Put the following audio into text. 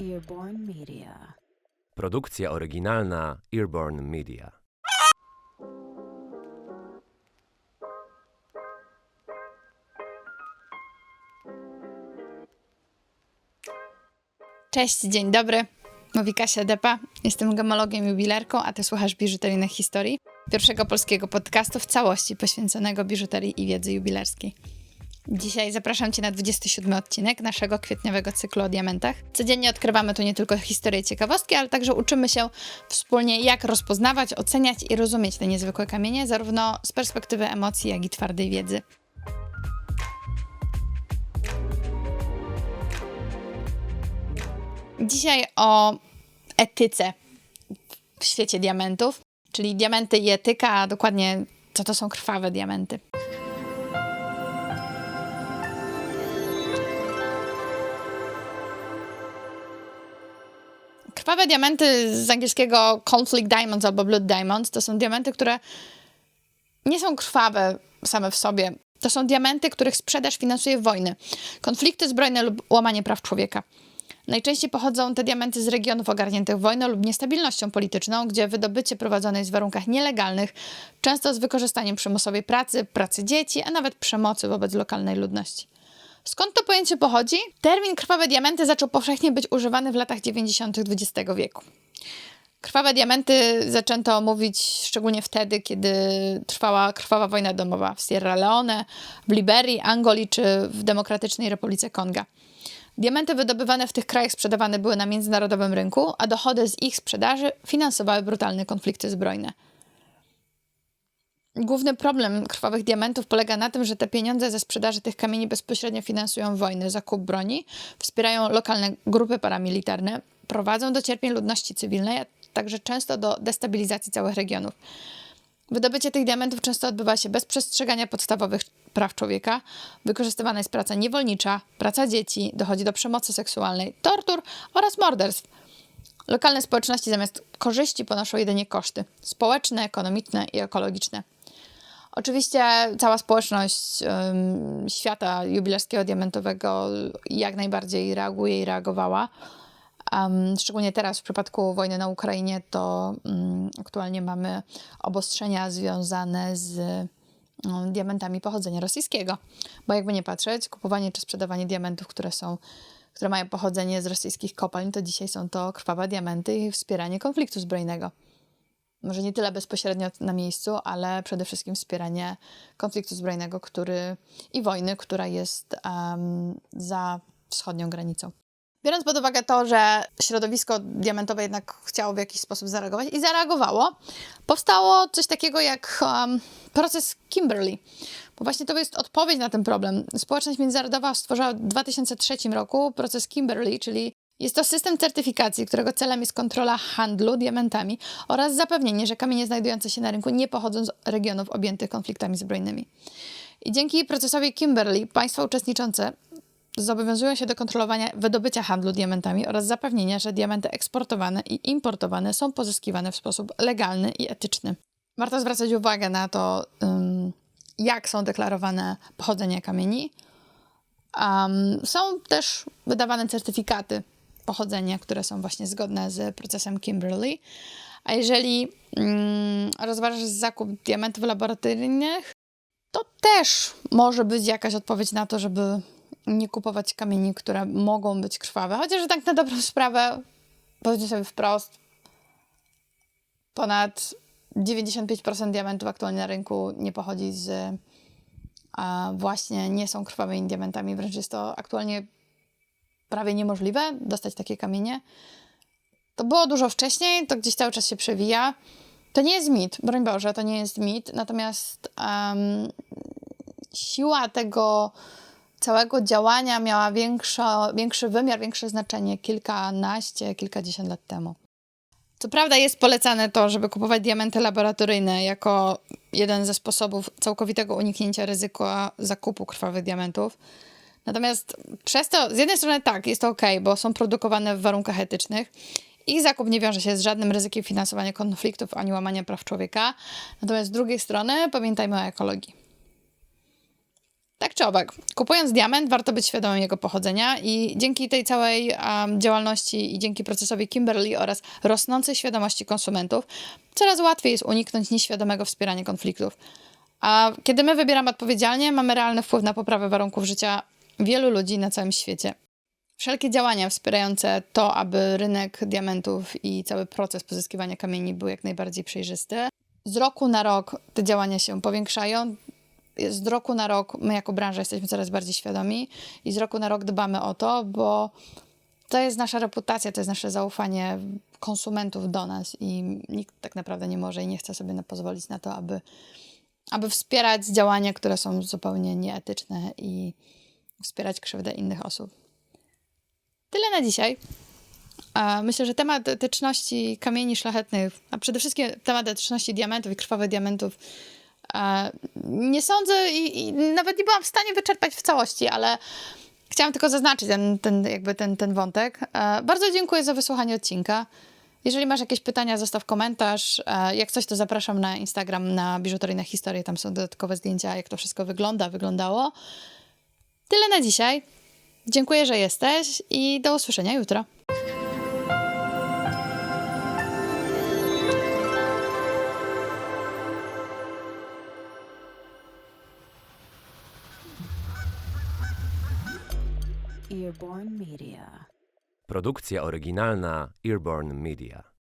Earborn Media. Produkcja oryginalna Earborn Media. Cześć, dzień dobry. Mówi Kasia Depa. Jestem gemologiem jubilerką, a ty słuchasz biżuteryjnych historii. Pierwszego polskiego podcastu w całości poświęconego biżuterii i wiedzy jubilerskiej. Dzisiaj zapraszam Cię na 27 odcinek naszego kwietniowego cyklu o diamentach. Codziennie odkrywamy tu nie tylko historie i ciekawostki, ale także uczymy się wspólnie, jak rozpoznawać, oceniać i rozumieć te niezwykłe kamienie, zarówno z perspektywy emocji, jak i twardej wiedzy. Dzisiaj o etyce w świecie diamentów, czyli diamenty i etyka, a dokładnie co to są krwawe diamenty. Krwawe diamenty z angielskiego conflict diamonds albo blood diamonds to są diamenty, które nie są krwawe same w sobie. To są diamenty, których sprzedaż finansuje wojny, konflikty zbrojne lub łamanie praw człowieka. Najczęściej pochodzą te diamenty z regionów ogarniętych wojną lub niestabilnością polityczną, gdzie wydobycie prowadzone jest w warunkach nielegalnych, często z wykorzystaniem przymusowej pracy, pracy dzieci, a nawet przemocy wobec lokalnej ludności. Skąd to pojęcie pochodzi? Termin krwawe diamenty zaczął powszechnie być używany w latach 90. XX wieku. Krwawe diamenty zaczęto mówić szczególnie wtedy, kiedy trwała krwawa wojna domowa w Sierra Leone, w Liberii, Angolii czy w Demokratycznej Republice Konga. Diamenty wydobywane w tych krajach sprzedawane były na międzynarodowym rynku, a dochody z ich sprzedaży finansowały brutalne konflikty zbrojne. Główny problem krwawych diamentów polega na tym, że te pieniądze ze sprzedaży tych kamieni bezpośrednio finansują wojny, zakup broni, wspierają lokalne grupy paramilitarne, prowadzą do cierpień ludności cywilnej, a także często do destabilizacji całych regionów. Wydobycie tych diamentów często odbywa się bez przestrzegania podstawowych praw człowieka. Wykorzystywana jest praca niewolnicza, praca dzieci, dochodzi do przemocy seksualnej, tortur oraz morderstw. Lokalne społeczności zamiast korzyści ponoszą jedynie koszty społeczne, ekonomiczne i ekologiczne. Oczywiście cała społeczność ym, świata jubilerskiego diamentowego jak najbardziej reaguje i reagowała. Um, szczególnie teraz w przypadku wojny na Ukrainie to um, aktualnie mamy obostrzenia związane z um, diamentami pochodzenia rosyjskiego. Bo jakby nie patrzeć, kupowanie czy sprzedawanie diamentów, które są które mają pochodzenie z rosyjskich kopalń, to dzisiaj są to krwawe diamenty i wspieranie konfliktu zbrojnego. Może nie tyle bezpośrednio na miejscu, ale przede wszystkim wspieranie konfliktu zbrojnego który, i wojny, która jest um, za wschodnią granicą. Biorąc pod uwagę to, że środowisko diamentowe jednak chciało w jakiś sposób zareagować i zareagowało, powstało coś takiego jak um, proces Kimberley. Bo właśnie to jest odpowiedź na ten problem. Społeczność międzynarodowa stworzyła w 2003 roku proces Kimberley, czyli jest to system certyfikacji, którego celem jest kontrola handlu diamentami oraz zapewnienie, że kamienie znajdujące się na rynku nie pochodzą z regionów objętych konfliktami zbrojnymi. I dzięki procesowi Kimberley państwa uczestniczące zobowiązują się do kontrolowania wydobycia handlu diamentami oraz zapewnienia, że diamenty eksportowane i importowane są pozyskiwane w sposób legalny i etyczny. Warto zwracać uwagę na to, jak są deklarowane pochodzenie kamieni. Um, są też wydawane certyfikaty pochodzenia, które są właśnie zgodne z procesem Kimberley. A jeżeli mm, rozważasz zakup diamentów laboratoryjnych, to też może być jakaś odpowiedź na to, żeby nie kupować kamieni, które mogą być krwawe. Chociaż tak na dobrą sprawę, powiedzmy sobie wprost, ponad 95% diamentów aktualnie na rynku nie pochodzi z a właśnie nie są krwawymi diamentami. Wręcz jest to aktualnie prawie niemożliwe dostać takie kamienie. To było dużo wcześniej, to gdzieś cały czas się przewija. To nie jest mit, broń Boże, to nie jest mit, natomiast um, siła tego całego działania miała większo, większy wymiar, większe znaczenie kilkanaście, kilkadziesiąt lat temu. Co prawda jest polecane to, żeby kupować diamenty laboratoryjne jako jeden ze sposobów całkowitego uniknięcia ryzyka zakupu krwawych diamentów. Natomiast przez to, z jednej strony tak, jest to ok, bo są produkowane w warunkach etycznych. Ich zakup nie wiąże się z żadnym ryzykiem finansowania konfliktów ani łamania praw człowieka. Natomiast z drugiej strony pamiętajmy o ekologii. Tak czy owak, kupując diament, warto być świadomym jego pochodzenia i dzięki tej całej um, działalności i dzięki procesowi Kimberley oraz rosnącej świadomości konsumentów, coraz łatwiej jest uniknąć nieświadomego wspierania konfliktów. A kiedy my wybieramy odpowiedzialnie, mamy realny wpływ na poprawę warunków życia wielu ludzi na całym świecie. Wszelkie działania wspierające to, aby rynek diamentów i cały proces pozyskiwania kamieni był jak najbardziej przejrzysty. Z roku na rok te działania się powiększają. Z roku na rok my jako branża jesteśmy coraz bardziej świadomi i z roku na rok dbamy o to, bo to jest nasza reputacja, to jest nasze zaufanie konsumentów do nas i nikt tak naprawdę nie może i nie chce sobie pozwolić na to, aby, aby wspierać działania, które są zupełnie nieetyczne i wspierać krzywdę innych osób. Tyle na dzisiaj. Myślę, że temat etyczności kamieni szlachetnych, a przede wszystkim temat etyczności diamentów i krwawych diamentów, nie sądzę i, i nawet nie byłam w stanie wyczerpać w całości, ale chciałam tylko zaznaczyć ten, ten, jakby ten, ten wątek. Bardzo dziękuję za wysłuchanie odcinka. Jeżeli masz jakieś pytania, zostaw komentarz. Jak coś, to zapraszam na Instagram, na Biżuteryjne Historie. Tam są dodatkowe zdjęcia, jak to wszystko wygląda, wyglądało. Tyle na dzisiaj. Dziękuję, że jesteś i do usłyszenia jutro. Earborn Media. Produkcja oryginalna Earborn Media.